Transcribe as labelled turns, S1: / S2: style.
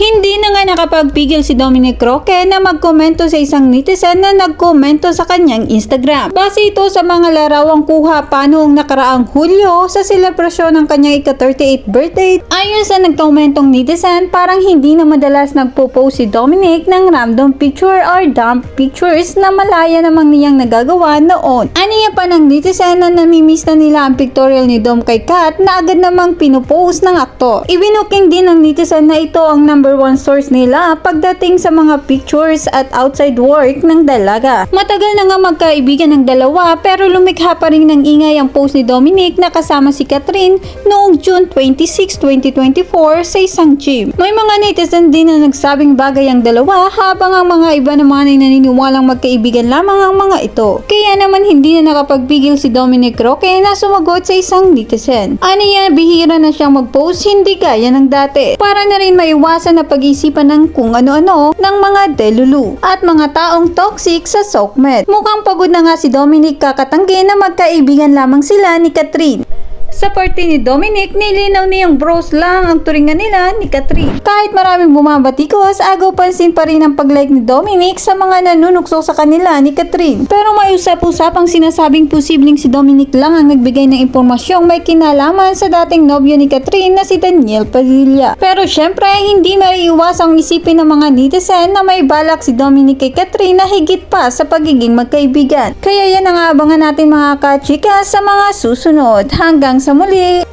S1: Hindi na nga nakapagpigil si Dominic Roque na magkomento sa isang netizen na nagkomento sa kanyang Instagram. Base ito sa mga larawang kuha pa noong nakaraang Hulyo sa selebrasyon ng kanyang ika-38th birthday. Ayon sa nagkomentong netizen, parang hindi na madalas nagpo-post si Dominic ng random picture or dump pictures na malaya namang niyang nagagawa noon. Aniya pa ng netizen na namimiss na nila ang pictorial ni Dom kay Kat na agad namang pinupost ng aktor. Ibinuking din ng netizen na ito ang number one source nila pagdating sa mga pictures at outside work ng dalaga. Matagal na nga magkaibigan ng dalawa pero lumikha pa rin ng ingay ang post ni Dominic na kasama si Catherine noong June 26, 2024 sa isang gym. May mga netizen din na nagsabing bagay ang dalawa habang ang mga iba naman ay naniniwalang magkaibigan lamang ang mga ito. Kaya naman hindi na nakapagpigil si Dominic Roque na sumagot sa isang netizen. Aniya, bihira na siyang mag-post hindi gaya ng dati. Para na rin maiwasan na pag-isipan ng kung ano-ano ng mga delulu at mga taong toxic sa SOCMED. Mukhang pagod na nga si Dominic kakatanggi na magkaibigan lamang sila ni Catherine. Sa parte ni Dominic, nilinaw niyang bros lang ang turingan nila ni Catherine. Kahit maraming bumabatikos, agaw pansin pa rin ang pag-like ni Dominic sa mga nanunukso sa kanila ni Catherine. Pero may usap-usapang sinasabing posibleng si Dominic lang ang nagbigay ng impormasyong may kinalaman sa dating nobyo ni Catherine na si Daniel Padilla. Pero syempre, hindi maiiwasang isipin ng mga netizen na may balak si Dominic kay Catherine na higit pa sa pagiging magkaibigan. Kaya yan ang abangan natin mga kachika sa mga susunod. Hanggang sa muli!